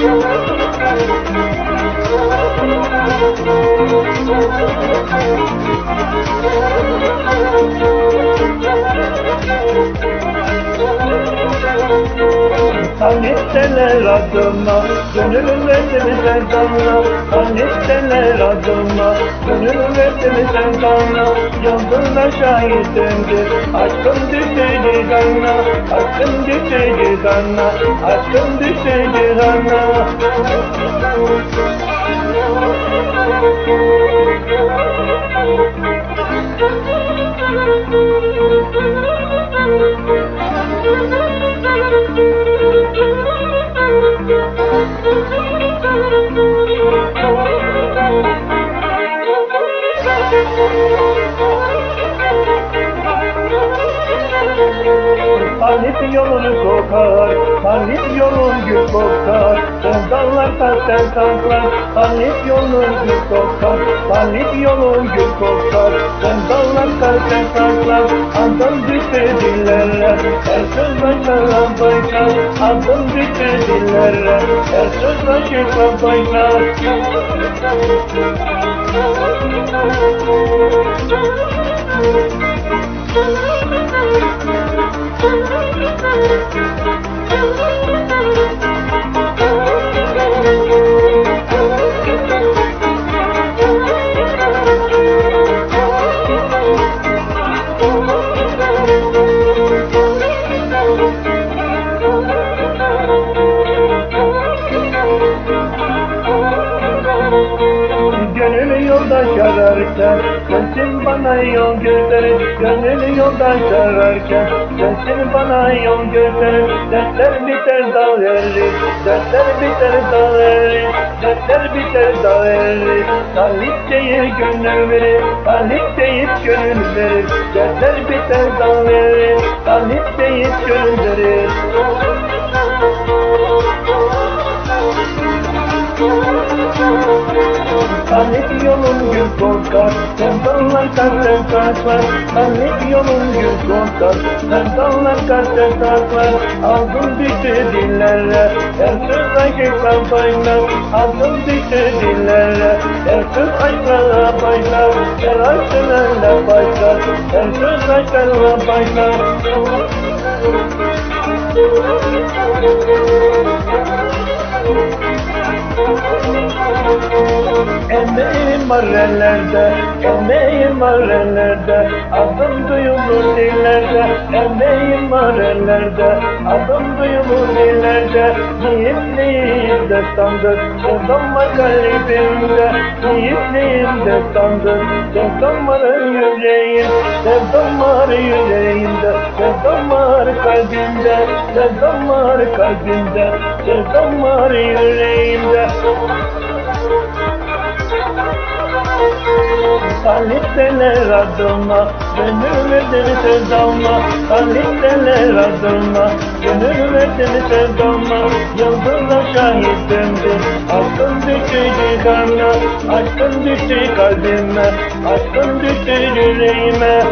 Thank you. Tanitteler adıma Gönül verdim sevdana Tanitteler adıma Gönül verdim sevdana Yıldızlar şahidimdir Aşkım düştü cigana Aşkım düştü cigana Aşkım düştü cigana Talip yolunu kokar, talip yolun gül kokar Sevdalar taşlar tanklar, talip yolun gül kokar Talip yolun gül kokar, sevdalar taşlar tanklar Adım düştü dillere, her söz başlara baylar Adım düştü dillere, her söz başlara baylar Thank you. Yolda şararken Sensin bana yol gösterin Gönül yolda şararken Sensin bana yol gösterin Dertler biter dal Dertler biter dal Dertler biter dal erir. Talip değil gönül verir Talip değil gönül verir Dertler biter dal erir. Talip değil gönül verir Talip yolun gül korkar, sevdalar kalpten saklar. Talip yolun gül korkar, sevdalar kalpten saklar. Aldım düştü dillere, her söz aşkla baylar. Aldım düştü dillere, her söz aşkla baylar. Her aşkla başlar, her söz aşkla başlar. Emeğim var ellerde, emeğim var ellerde. Adım duyulur dillerde, emeğim var ellerde. Adım duyulur dillerde Yiğitliğim destandır, sevdam var kalbimde Yiğitliğim destandır, sevdam var yüreğim Sevdam var yüreğimde, sevdam var kalbimde Sevdam var kalbimde, sevdam var yüreğimde Talip deler adıma, gönül verdim sevdama Talip deler adıma, gönül verdim sevdama Yıldızlar şahidimdir, aşkın düştü cigana Aşkın düştü kalbime, aşkın düştü yüreğime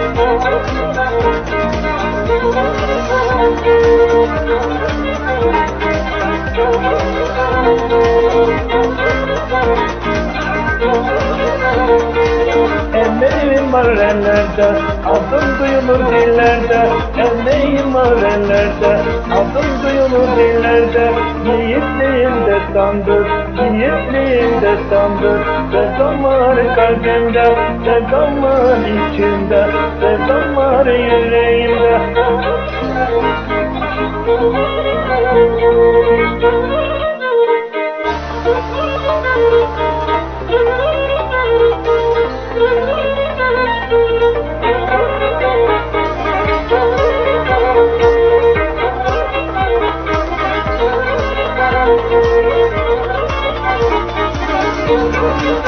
Emeğim var ellerde, adım duyulur dillerde Emeğim var ellerde, adım duyulur dillerde Yiğitliğim destandır, yiğitliğim destandır Sevdam var kalbimde, sevdam var içimde Sevdam var yüreğimde